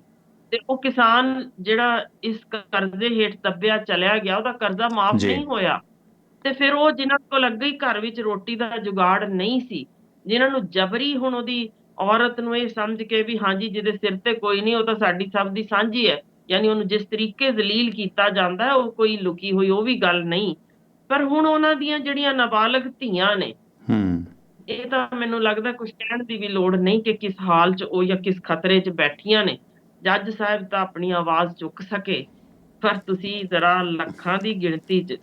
ਤੇ ਉਹ ਕਿਸਾਨ ਜਿਹੜਾ ਇਸ ਕਰਜ਼ੇ ਹੇਠ ਦੱਬਿਆ ਚਲਿਆ ਗਿਆ ਉਹਦਾ ਕਰਜ਼ਾ ਮਾਫ। ਨਹੀਂ ਹੋਇਆ। ਤੇ ਫਿਰ ਉਹ ਜਿਨ੍ਹਾਂ ਕੋਲ ਅੱਗੇ ਹੀ ਘਰ ਵਿੱਚ ਰੋਟੀ ਦਾ ਜੁਗਾੜ ਨਹੀਂ ਸੀ ਜਿਨ੍ਹਾਂ ਨੂੰ ਜਬਰੀ ਹੁਣ ਉਹਦੀ ਔਰਤ ਨੂੰ ਇਹ ਸਮਝ ਕੇ ਵੀ ਹਾਂਜੀ ਜਿਹਦੇ ਸਿਰ ਤੇ ਕੋਈ ਨਹੀਂ ਉਹ ਤਾਂ ਸਾਡੀ ਸਭ ਦੀ ਸਾਂਝੀ ਹੈ ਯਾਨੀ ਉਹਨੂੰ ਜਿਸ ਤਰੀਕੇ ਜ਼ਲੀਲ ਕੀਤਾ ਜਾਂਦਾ ਹੈ ਉਹ ਕੋਈ ਲੁਕੀ ਹੋਈ ਉਹ ਵੀ ਗੱਲ ਨਹੀਂ। ਪਰ ਹੁਣ ਉਹਨਾਂ ਦੀਆਂ ਜਿਹੜੀਆਂ ਨਾਬਾਲਗ ਧੀਆਂ ਨੇ ਹੂੰ। ਇਹ ਤਾਂ ਮੈਨੂੰ ਲੱਗਦਾ ਕੁਝ ਕਹਿਣ ਦੀ ਵੀ ਲੋੜ ਨਹੀਂ ਕਿ ਕਿਸ ਹਾਲ 'ਚ ਉਹ ਜਾਂ ਕਿਸ ਖਤਰੇ 'ਚ ਬੈਠੀਆਂ ਨੇ। ਜੱਜ ਸਾਹਿਬ ਤਾਂ ਆਪਣੀ ਆਵਾਜ਼ ਚੁੱਕ ਸਕੇ ਪਰ ਤੁਸੀਂ ਜ਼ਰਾ ਲੱਖਾਂ ਦੀ ਗਿਣਤੀ 'ਚ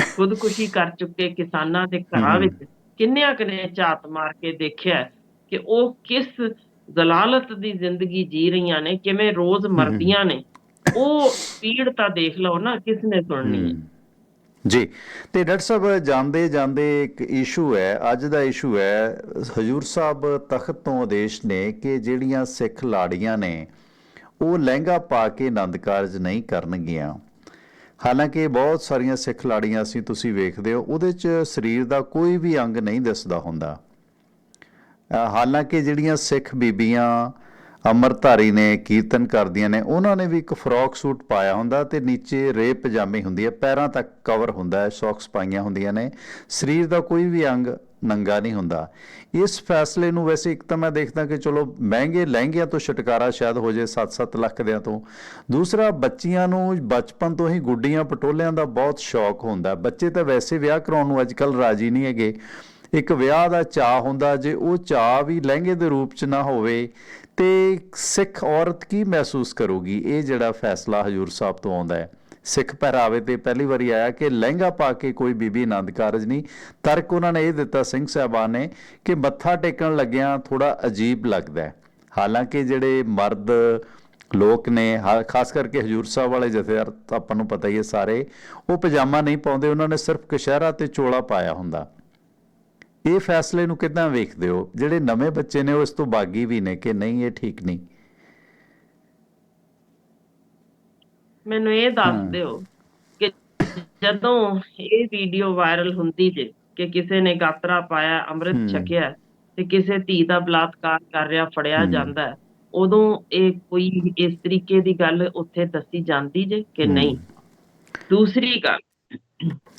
ਖੁਦਕੁਸ਼ੀ ਕਰ ਚੁੱਕੇ ਕਿਸਾਨਾਂ ਦੇ ਘਰਾਂ। ਵਿੱਚ। ਕਿੰਨਿਆਂ ਕੁ ਨੇ ਝਾਤ ਮਾਰ ਕੇ ਦੇਖਿਆ ਕਿ ਉਹ ਕਿਸ ਜ਼ਲਾਲਤ ਦੀ ਜ਼ਿੰਦਗੀ ਜੀ ਰਹੀਆਂ ਨੇ ਕਿਵੇਂ ਰੋਜ਼ ਮਰਦੀਆਂ ਨੇ। ਉਹ ਪੀੜ ਤਾਂ ਦੇਖ ਲਓ ਨਾ ਕਿਸ ਨੇ ਸੁਣਨੀ ਹੈ? ਜੀ ਤੇ ਡਾਕਟਰ ਸਾਹਿਬ ਜਾਂਦੇ ਜਾਂਦੇ ਇੱਕ ਇਸ਼ੂ ਹੈ ਅੱਜ ਦਾ ਇਸ਼ੂ ਹੈ ਹਜੂਰ ਸਾਹਿਬ ਤਖਤ ਤੋਂ ਆਦੇਸ਼ ਨੇ ਕਿ ਜਿਹੜੀਆਂ ਸਿੱਖ ਲਾੜੀਆਂ ਨੇ ਉਹ ਲਹਿੰਗਾ ਪਾ ਕੇ ਆਨੰਦ ਕਾਰਜ ਨਹੀਂ ਕਰਨਗੀਆਂ। ਹਾਲਾਂਕਿ ਬਹੁਤ ਸਾਰੀਆਂ ਸਿੱਖ ਲਾੜੀਆਂ ਅਸੀਂ ਤੁਸੀਂ ਵੇਖਦੇ ਹੋ, ਉਹਦੇ 'ਚ ਸਰੀਰ ਦਾ ਕੋਈ ਵੀ ਅੰਗ ਨਹੀਂ ਦਿਸਦਾ ਹੁੰਦਾ। ਹਾਲਾਂਕਿ ਜਿਹੜੀਆਂ ਸਿੱਖ ਬੀਬੀਆਂ ਅਮਰਧਾਰੀ ਨੇ ਕੀਰਤਨ ਕਰਦੀਆਂ ਨੇ, ਉਹਨਾਂ ਨੇ ਵੀ ਇੱਕ ਫਰੋਕ ਸੂਟ ਪਾਇਆ ਹੁੰਦਾ ਤੇ ਨੀਚੇ ਰੇ ਪਜਾਮੀ ਹੁੰਦੀ ਹੈ, ਪੈਰਾਂ ਤੱਕ ਕਵਰ ਹੁੰਦਾ ਹੈ, ਸੌਕਸ ਪਾਈਆਂ ਹੁੰਦੀਆਂ ਨੇ। ਸਰੀਰ ਦਾ ਕੋਈ ਵੀ ਅੰਗ ਨੰਗਾ ਨਹੀਂ ਹੁੰਦਾ। ਇਸ ਫੈਸਲੇ ਨੂੰ ਵੈਸੇ ਇੱਕ ਤਾਂ ਮੈਂ ਦੇਖਦਾ ਕਿ ਚਲੋ ਮਹਿੰਗੇ, ਲਹਿੰਗਿਆਂ ਤੋਂ ਛੁਟਕਾਰਾ ਸ਼ਾਇਦ ਹੋ ਜੇ 7-7 ਲੱਖ ਦਿਆਂ ਤੋਂ। ਦੂਸਰਾ, ਬੱਚੀਆਂ ਨੂੰ ਬਚਪਨ ਤੋਂ ਹੀ ਗੁੱਡੀਆਂ, ਪਟੋਲਿਆਂ ਦਾ ਬਹੁਤ ਸ਼ੌਕ ਹੁੰਦਾ। ਬੱਚੇ ਤਾਂ ਵੈਸੇ ਵਿਆਹ ਕਰਾਉਣ ਨੂੰ ਅੱਜਕੱਲ ਰਾਜੀ ਨਹੀਂ ਹੈਗੇ। ਇੱਕ ਵਿਆਹ ਦਾ ਚਾਹ ਹੁੰਦਾ, ਜੇ ਉਹ ਚਾਹ ਵੀ ਲਹਿੰਗੇ ਦੇ ਰੂਪ 'ਚ ਨਾ ਹੋਵੇ, ਤੇ ਸਿੱਖ ਔਰਤ ਕੀ ਮਹਿਸੂਸ ਕਰੂਗੀ? ਇਹ ਜਿਹੜਾ ਫੈਸਲਾ ਹਜੂਰ ਸਾਹਿਬ ਤੋਂ ਆਉਂਦਾ ਹੈ। ਸਿੱਖ ਪਹਿਰਾਵੇ ਤੇ ਪਹਿਲੀ ਵਾਰੀ ਆਇਆ ਕਿ ਲਹਿੰਗਾ ਪਾ ਕੇ ਕੋਈ ਬੀਬੀ ਆਨੰਦ ਕਾਰਜ ਨਹੀਂ। ਤਰਕ ਉਹਨਾਂ ਨੇ ਇਹ ਦਿੱਤਾ ਸਿੰਘ ਸਾਹਿਬਾਨ ਨੇ ਕਿ ਮੱਥਾ ਟੇਕਣ ਲੱਗਿਆਂ ਥੋੜਾ ਅਜੀਬ ਲੱਗਦਾ ਹੈ। ਹਾਲਾਂਕਿ ਜਿਹੜੇ ਮਰਦ ਲੋਕ ਨੇ, ਹਾ- ਖਾਸ ਕਰਕੇ ਹਜੂਰ ਸਾਹਿਬ ਵਾਲੇ ਜਥੇਦਾਰ ਆਪਾਂ ਨੂੰ ਪਤਾ ਹੀ ਹੈ ਸਾਰੇ, ਉਹ ਪਜਾਮਾ ਨਹੀਂ ਪਾਉਂਦੇ, ਉਹਨਾਂ ਨੇ ਸਿਰਫ ਕਸ਼ਹਿਰਾ ਤੇ ਚੋਲਾ ਪਾਇਆ ਹੁੰਦਾ। ਇਹ ਫੈਸਲੇ ਨੂੰ ਕਿਦਾਂ ਵੇਖਦੇ ਹੋ? ਜਿਹੜੇ ਨਵੇਂ ਬੱਚੇ ਨੇ, ਉਹ ਇਸ ਤੋਂ ਬਾਗੀ ਵੀ ਨੇ ਕਿ ਨਹੀਂ, ਇਹ ਠੀਕ ਨਹੀਂ। ਮੈਨੂੰ ਇਹ ਦੱਸ। ਦਿਓ ਕਿ ਜਦੋਂ ਇਹ ਵੀਡੀਓ ਵਾਇਰਲ ਹੁੰਦੀ ਜੇ ਕਿ ਕਿਸੇ ਨੇ ਗਾਤਰਾ ਪਾਇਆ। ਅੰਮ੍ਰਿਤ ਛਕਿਆ ਤੇ ਕਿਸੇ ਧੀ ਦਾ ਬਲਾਤਕਾਰ ਕਰ ਰਿਹਾ ਫੜਿਆ। ਜਾਂਦਾ ਉਦੋਂ ਇਹ ਕੋਈ ਇਸ ਤਰੀਕੇ ਦੀ ਗੱਲ ਉੱਥੇ ਦੱਸੀ ਜਾਂਦੀ ਜੇ ਕਿ। ਨਹੀਂ ਦੂਸਰੀ ਗੱਲ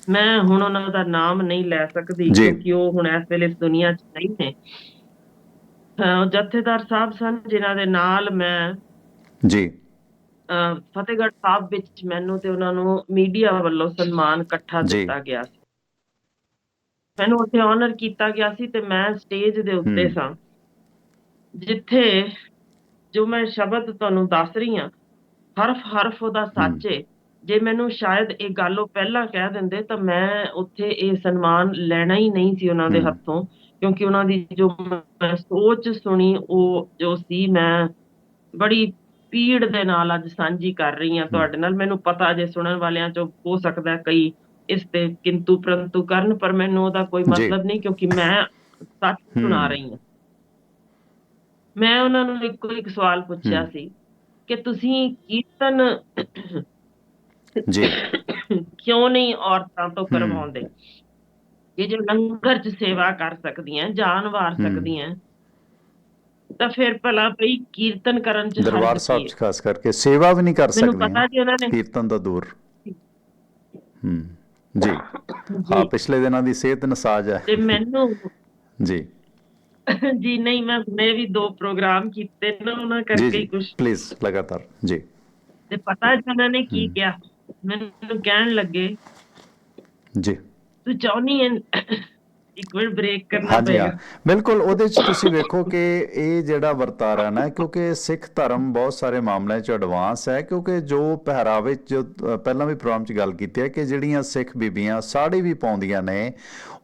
ਮੈਂ ਹੁਣ ਉਹਨਾਂ ਦਾ ਨਾਮ ਨਹੀਂ ਲੈ ਸਕਦੀ। ਕਿਉਂਕਿ ਉਹ ਹੁਣ ਇਸ ਵੇਲੇ ਇਸ ਦੁਨੀਆ 'ਚ ਨਹੀਂ ਨੇ ਜਥੇਦਾਰ ਸਾਹਿਬ ਸਨ ਜਿਨ੍ਹਾਂ ਦੇ ਨਾਲ ਮੈਂ ਜੀ ਫਤਿਹਗੜ੍ਹ ਸਾਹਿਬ ਵਿੱਚ ਮੈਨੂੰ ਤੇ ਉਹਨਾਂ ਨੂੰ ਮੀਡੀਆ ਵੱਲੋਂ ਸਨਮਾਨ ਇਕੱਠਾ। ਦਿੱਤਾ ਗਿਆ ਸੀ ਮੈਨੂੰ ਉੱਥੇ ਆਨਰ ਕੀਤਾ ਗਿਆ ਸੀ ਤੇ ਮੈਂ ਸਟੇਜ ਦੇ ਉੱਤੇ। ਸਾਂ ਜਿੱਥੇ ਜੋ ਮੈਂ ਸ਼ਬਦ ਤੁਹਾਨੂੰ ਦੱਸ ਰਹੀ ਹਾਂ ਹਰਫ ਹਰਫ ਉਹਦਾ ਸੱਚ ਏ ਜੇ ਮੈਨੂੰ ਸ਼ਾਇਦ ਇਹ ਗੱਲ ਉਹ ਪਹਿਲਾਂ ਕਹਿ ਦਿੰਦੇ ਤਾਂ ਮੈਂ ਉੱਥੇ ਇਹ ਸਨਮਾਨ ਲੈਣਾ ਹੀ ਨਹੀਂ ਸੀ ਉਹਨਾਂ ਦੇ। ਹੱਥੋਂ ਕਿਉਂਕਿ ਉਹਨਾਂ ਦੀ ਜੋ ਸੋਚ ਸੁਣੀ ਉਹ ਜੋ ਸੀ ਮੈਂ ਬੜੀ ਪੀੜ ਦੇ ਨਾਲ ਅੱਜ ਸਾਂਝੀ ਕਰ ਰਹੀ ਹਾਂ ਤੁਹਾਡੇ ਨਾਲ ਮੈਨੂੰ ਪਤਾ ਜੇ ਸੁਣਨ ਵਾਲਿਆਂ ਚੋਂ ਹੋ ਸਕਦਾ ਕਈ ਇਸ ਤੇ ਕਿੰਤੂ ਪ੍ਰੰਤੂ ਕਰਨ ਪਰ ਮੈਨੂੰ ਉਹਦਾ ਕੋਈ। ਮਤਲਬ ਨਹੀਂ ਕਿਉਂਕਿ ਮੈਂ ਸੱਚ ਸੁਣਾ। ਰਹੀ ਹਾਂ ਮੈਂ ਉਹਨਾਂ ਨੂੰ ਇੱਕੋ ਇੱਕ ਸਵਾਲ ਪੁੱਛਿਆ। ਸੀ ਕਿ ਤੁਸੀਂ ਕੀਰਤਨ ਜੀ ਕਿਉਂ ਨਹੀਂ ਔਰਤਾਂ ਤੋਂ। ਕਰਵਾਉਂਦੇ ਇਹ ਜੋ ਲੰਗਰ ਚ ਸੇਵਾ ਕਰ ਸਕਦੀਆਂ ਜਾਨ ਵਾਰ। ਸਕਦੀਆਂ ਤਾਂ ਫਿਰ ਭਲਾ ਭਈ ਕੀਰਤਨ ਕਰਨ ਚ ਦਰਬਾਰ ਸਾਹਿਬ ਚ? ਖਾਸ ਕਰਕੇ ਸੇਵਾ ਵੀ ਨਹੀਂ ਕਰ ਮੈਨੂੰ ਪਤਾ ਜੀ ਉਹਨਾਂ ਨੇ। ਕੀਰਤਨ ਦਾ ਦੂਰ। ਹੂੰ ਜੀ। ਹਾਂ ਪਿਛਲੇ ਦਿਨਾਂ ਦੀ ਸਿਹਤ ਨਸਾਜ ਹੈ। ਤੇ ਮੈਨੂੰ ਜੀ। ਜੀ ਨਹੀਂ ਮੈਂ ਮੈਂ ਵੀ ਦੋ ਪ੍ਰੋਗਰਾਮ ਕੀਤੇ ਨਾ ਉਹਨਾਂ ਕਰਕੇ ਕੁਝ ਪਲੀਜ਼ ਲਗਾਤਾਰ ਜੀ। ਤੇ ਪਤਾ ਜੀ ਉਹਨਾਂ ਨੇ ਕੀ। ਕਿਹਾ? ਮੈਨੂੰ ਕਹਿਣ ਲੱਗੇ ਜੀ। ਤੂੰ ਚਾਹੁੰਦੀ ਹੈ ਇੱਕ ਮਿੰਟ ਬ੍ਰੇਕ ਕਰਨਾ ਪਏਗਾ। ਬਿਲਕੁਲ ਉਹਦੇ ਚ ਤੁਸੀਂ ਵੇਖੋ ਕਿ ਇਹ ਜਿਹੜਾ ਵਰਤਾਰਾ ਨਾ ਕਿਉਂਕਿ ਸਿੱਖ ਧਰਮ ਬਹੁਤ ਸਾਰੇ ਮਾਮਲਿਆਂ ਚ ਐਡਵਾਂਸ ਹੈ ਕਿਉਂਕਿ ਜੋ ਪਹਿਰਾਵੇ ਚ ਪਹਿਲਾਂ ਵੀ ਪ੍ਰੋਗਰਾਮ ਚ ਗੱਲ ਕੀਤੀ ਹੈ ਕਿ ਜਿਹੜੀਆਂ ਸਿੱਖ ਬੀਬੀਆਂ ਸਾੜੀ ਵੀ ਪਾਉਂਦੀਆਂ ਨੇ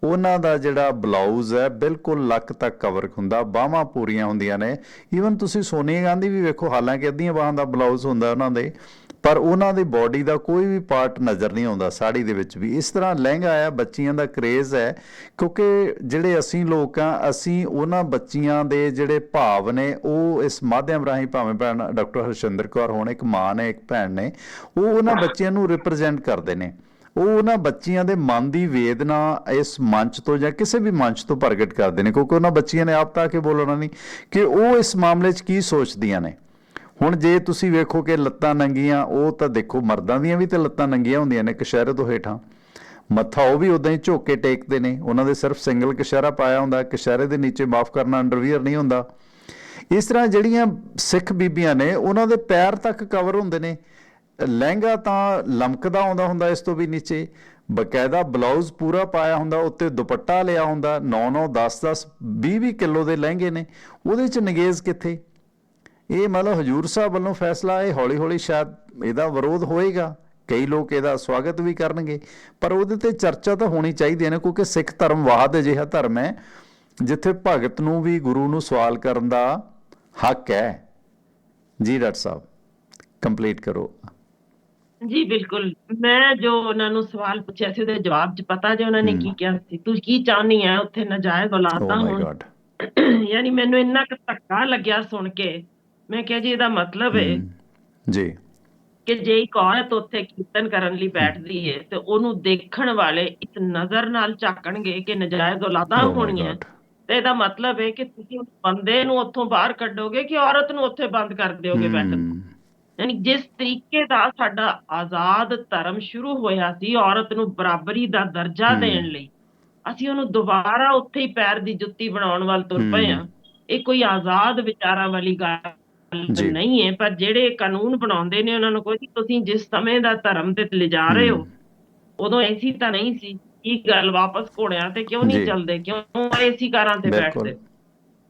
ਉਹਨਾਂ ਦਾ ਜਿਹੜਾ ਬਲਾਊਜ਼ ਹੈ ਬਿਲਕੁਲ ਲੱਕ ਤੱਕ ਕਵਰ ਹੁੰਦਾ ਬਾਹਾਂ ਪੂਰੀਆਂ ਹੁੰਦੀਆਂ ਨੇ। ਈਵਨ ਤੁਸੀਂ ਸੋਨੀਆ ਗਾਂਧੀ ਵੀ ਵੇਖੋ ਹਾਲਾਂਕਿ ਅੱਧੀਆਂ ਬਾਹਾਂ ਦਾ ਬਲਾਊਜ਼ ਹੁੰਦਾ ਉਹਨਾਂ ਦੇ। ਪਰ ਉਹਨਾਂ ਦੀ ਬਾਡੀ ਦਾ ਕੋਈ ਵੀ ਪਾਰਟ ਨਜ਼ਰ ਨਹੀਂ ਆਉਂਦਾ ਸਾੜੀ ਦੇ ਵਿੱਚ ਵੀ। ਇਸ ਤਰ੍ਹਾਂ ਲਹਿੰਗਾ ਆ, ਬੱਚੀਆਂ ਦਾ ਕਰੇਜ਼ ਹੈ, ਕਿਉਂਕਿ ਜਿਹੜੇ ਅਸੀਂ ਲੋਕ ਆ, ਅਸੀਂ ਉਹਨਾਂ ਬੱਚੀਆਂ ਦੇ ਜਿਹੜੇ ਭਾਵ ਨੇ, ਉਹ ਇਸ ਮਾਧਿਅਮ ਰਾਹੀਂ ਭਾਵੇਂ ਭੈਣ ਡਾਕਟਰ ਹਰਸ਼ਿੰਦਰ ਕੌਰ ਹੋਣ, ਇੱਕ ਮਾਂ ਨੇ, ਇੱਕ ਭੈਣ ਨੇ, ਉਹ ਉਹਨਾਂ ਬੱਚਿਆਂ ਨੂੰ ਰਿਪਰੈਜ਼ੈਂਟ ਕਰਦੇ ਨੇ। ਉਹ ਉਹਨਾਂ ਬੱਚੀਆਂ ਦੇ ਮਨ ਦੀ ਵੇਦਨਾ ਇਸ ਮੰਚ ਤੋਂ ਜਾਂ ਕਿਸੇ ਵੀ ਮੰਚ ਤੋਂ ਪ੍ਰਗਟ ਕਰਦੇ ਨੇ, ਕਿਉਂਕਿ ਉਹਨਾਂ ਬੱਚੀਆਂ ਨੇ ਆਪ ਤਾਂ ਆ ਕੇ ਬੋਲਣਾ ਨਹੀਂ ਕਿ ਉਹ ਇਸ ਮਾਮਲੇ 'ਚ ਕੀ ਸੋਚਦੀਆਂ ਨੇ। ਹੁਣ ਜੇ ਤੁਸੀਂ ਵੇਖੋ ਕਿ ਲੱਤਾਂ ਨੰਗੀਆਂ, ਉਹ ਤਾਂ ਦੇਖੋ ਮਰਦਾਂ ਦੀਆਂ ਵੀ ਤੇ ਲੱਤਾਂ ਨੰਗੀਆਂ ਹੁੰਦੀਆਂ ਨੇ ਕਸ਼ਹਿਰੇ ਤੋਂ ਹੇਠਾਂ। ਮੱਥਾ ਉਹ ਵੀ ਉਦਾਂ ਹੀ ਝੁੱਕ ਕੇ ਟੇਕਦੇ ਨੇ, ਉਹਨਾਂ ਦੇ ਸਿਰਫ ਸਿੰਗਲ ਕਸ਼ਹਿਰਾ ਪਾਇਆ ਹੁੰਦਾ, ਕਸ਼ਹਿਰੇ ਦੇ ਨੀਚੇ ਮਾਫ ਕਰਨਾ ਅੰਡਰਵੀਅਰ ਨਹੀਂ ਹੁੰਦਾ। ਇਸ ਤਰ੍ਹਾਂ ਜਿਹੜੀਆਂ ਸਿੱਖ ਬੀਬੀਆਂ ਨੇ, ਉਹਨਾਂ ਦੇ ਪੈਰ ਤੱਕ ਕਵਰ ਹੁੰਦੇ ਨੇ। ਲਹਿੰਗਾ ਤਾਂ ਲਮਕਦਾ ਆਉਂਦਾ ਹੁੰਦਾ ਇਸ ਤੋਂ ਵੀ ਨੀਚੇ, ਬਕਾਇਦਾ ਬਲਾਊਜ਼ ਪੂਰਾ ਪਾਇਆ ਹੁੰਦਾ, ਉੱਤੇ ਦੁਪੱਟਾ ਲਿਆ ਹੁੰਦਾ 9 9 10 10 20 20 ਕਿਲੋ ਦੇ ਲਹਿੰਗੇ ਨੇ। ਉਹਦੇ ਚ ਨਗੇਜ਼ ਕਿੱਥੇ? ਇਹ ਮਤਲਬ ਹਜੂਰ ਸਾਹਿਬ ਵੱਲੋਂ ਫੈਸਲਾ ਇਹ ਹੌਲੀ ਹੌਲੀ ਸ਼ਾਇਦ ਇਹਦਾ ਵਿਰੋਧ ਹੋਏਗਾ। ਕਈ ਲੋਕ ਇਹਦਾ ਸਵਾਗਤ ਵੀ ਕਰਨਗੇ। ਪਰ ਉਹਦੇ ਤੇ ਚਰਚਾ ਤਾਂ ਹੋਣੀ ਚਾਹੀਦੀ ਹੈ ਨਾ ਕਿਉਂਕਿ ਸਿੱਖ ਧਰਮ ਵਾਹਦ ਅਜਿਹਾ ਧਰਮ ਹੈ ਜਿੱਥੇ ਭਗਤ ਨੂੰ ਵੀ ਗੁਰੂ ਨੂੰ ਸਵਾਲ ਕਰਨ ਦਾ ਹੱਕ ਹੈ। ਜੀ ਡਾਕਟਰ ਸਾਹਿਬ ਕੰਪਲੀਟ ਕਰੋ। ਜੀ ਬਿਲਕੁਲ। ਮੈਂ ਜੋ ਉਹਨਾਂ ਨੂੰ ਸਵਾਲ ਪੁੱਛਿਆ ਸੀ ਉਹਦੇ ਜਵਾਬ 'ਚ ਪਤਾ ਜੇ ਉਹਨਾਂ ਨੇ। ਕੀ ਕਿਹਾ ਸੀ। ਤੂੰ ਕੀ ਚਾਹਨੀ ਹੈ ਉੱਥੇ ਨਜਾਇਜ਼ ਔਲਾਦਾਂ ਹੋਣ। ਯਾਨੀ ਮੈਨੂੰ ਇੰਨਾ ਕੁ ਧੱਕਾ ਲੱਗਿਆ ਸੁਣ ਕੇ। ਮੈਂ ਕਿਹਾ ਜੀ ਇਹਦਾ ਮਤਲਬ ਹੈ ਜੀ ਕਿ ਜੇ ਇੱਕ ਔਰਤ ਉੱਥੇ ਕੀਰਤਨ ਕਰਨ ਲਈ ਬੈਠਦੀ ਹੈ ਤੇ ਉਹਨੂੰ ਦੇਖਣ ਵਾਲੇ ਇਸ ਨਜ਼ਰ ਨਾਲ ਝਾਕਣਗੇ ਕਿ ਨਜਾਇਜ਼ ਔਲਾਦਾਂ ਮਾਈ ਹੋਣੀਆਂ ਤੇ ਇਹਦਾ ਮਤਲਬ ਹੈ ਕਿ ਤੁਸੀਂ ਉਸ ਬੰਦੇ ਨੂੰ ਉੱਥੋਂ ਬਾਹਰ ਕੱਢੋਗੇ ਕਿ ਔਰਤ ਨੂੰ ਉੱਥੇ ਬੰਦ ਕਰ ਦਿਓਗੇ ਬੈਠਣ। ਯਾਨੀ ਜਿਸ ਤਰੀਕੇ ਦਾ ਸਾਡਾ ਆਜ਼ਾਦ ਧਰਮ ਸ਼ੁਰੂ ਹੋਇਆ ਸੀ ਔਰਤ ਨੂੰ ਬਰਾਬਰੀ ਦਾ ਦਰਜਾ। ਦੇਣ ਲਈ ਅਸੀਂ ਉਹਨੂੰ ਦੁਬਾਰਾ ਉੱਥੇ ਹੀ ਪੈਰ ਦੀ ਜੁੱਤੀ ਬਣਾਉਣ ਵੱਲ ਤੁਰ। ਪਏ ਆ ਇਹ ਕੋਈ ਆਜ਼ਾਦ ਵਿਚਾਰਾਂ ਵਾਲੀ ਗੱਲ। ਨਹੀਂ ਹੈ ਪਰ ਜਿਹੜੇ ਕਾਨੂੰਨ ਬਣਾਉਂਦੇ ਨੇ ਉਹਨਾਂ ਨੂੰ ਕੋਈ ਤੁਸੀਂ ਜਿਸ ਸਮੇਂ ਦਾ ਧਰਮ ਤੇ ਲਿਜਾ ਰਹੇ ਹੋ ਉਦੋਂ ਐਸੀ ਤਾਂ ਨਹੀਂ ਸੀ ਕੀ ਗੱਲ ਵਾਪਸ ਘੋੜਿਆਂ ਤੇ ਕਿਉਂ। ਨਹੀਂ ਚੱਲਦੇ ਕਿਉਂ ਏਸੀ ਕਾਰਾਂ ਤੇ। ਬੈਠਦੇ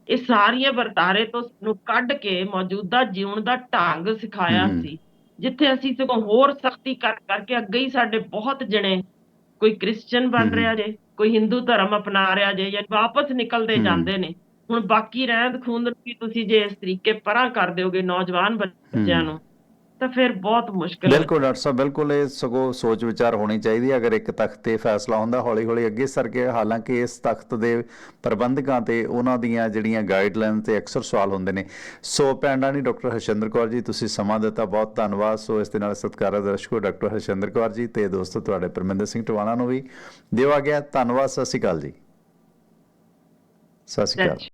ਇਹ ਸਾਰੀਆਂ ਵਰਤਾਰੇ ਤੋਂ ਨੂੰ ਕੱਢ ਕੇ ਮੌਜੂਦਾ ਜੀਵਨ ਦਾ ਢੰਗ ਸਿਖਾਇਆ। ਸੀ ਜਿੱਥੇ ਅਸੀਂ ਸਗੋਂ ਹੋਰ ਸਖਤੀ ਕਰ ਕਰਕੇ ਅੱਗੇ ਹੀ ਸਾਡੇ ਬਹੁਤ ਜਣੇ ਕੋਈ ਕ੍ਰਿਸਚੀਅਨ ਬਣ। ਰਿਹਾ ਜੇ ਕੋਈ ਹਿੰਦੂ ਧਰਮ ਅਪਣਾ ਰਿਹਾ ਜੇ ਜਾਂ ਵਾਪਸ ਨਿਕਲਦੇ। ਜਾਂਦੇ ਨੇ ਹੁਣ ਬਾਕੀ ਰਹਿੰਦ ਖੂੰਦ ਨੂੰ ਵੀ ਤੁਸੀਂ ਜੇ ਇਸ ਤਰੀਕੇ ਪਰਾਂ ਕਰ ਦਿਓਗੇ ਨੌਜਵਾਨ ਬੱਚਿਆਂ। ਨੂੰ ਤਾਂ ਫਿਰ ਬਹੁਤ ਮੁਸ਼ਕਲ ਹੈ। ਬਿਲਕੁਲ ਡਾਕਟਰ ਸਾਹਿਬ ਬਿਲਕੁਲ ਇਹ ਸਗੋਂ ਸੋਚ ਵਿਚਾਰ ਹੋਣੀ ਚਾਹੀਦੀ ਹੈ। ਅਗਰ ਇੱਕ ਤਖਤ ਤੇ ਫੈਸਲਾ ਹੁੰਦਾ ਹੌਲੀ ਹੌਲੀ ਅੱਗੇ ਸਰ ਕੇ ਹਾਲਾਂਕਿ ਇਸ ਤਖਤ ਦੇ ਪ੍ਰਬੰਧਕਾਂ ਤੇ ਉਹਨਾਂ ਦੀਆਂ ਜਿਹੜੀਆਂ ਗਾਈਡਲਾਈਨ ਤੇ ਅਕਸਰ ਸਵਾਲ ਹੁੰਦੇ ਨੇ। ਸੋ ਪੈਂਡਾਣੀ ਡਾਕਟਰ ਹਰਸ਼ਿੰਦਰ ਕੌਰ ਜੀ ਤੁਸੀਂ ਸਮਾਂ ਦਿੱਤਾ ਬਹੁਤ ਧੰਨਵਾਦ। ਸੋ ਇਸ ਦੇ ਨਾਲ ਸਤਿਕਾਰਯੋਗ ਦਰਸ਼ਕੋ ਡਾਕਟਰ ਹਰਸ਼ਿੰਦਰ ਕੌਰ ਜੀ ਤੇ ਦੋਸਤੋ ਤੁਹਾਡੇ ਪਰਮਿੰਦਰ ਸਿੰਘ ਟਵਾਣਾ ਨੂੰ ਵੀ। ਦਿਵਾ ਗਿਆ ਧੰਨਵਾਦ ਸਤਿ ਸ਼੍ਰੀ ਅਕਾਲ ਜੀ। ਸਤਿ ਸ਼੍ਰੀ ਅਕਾਲ।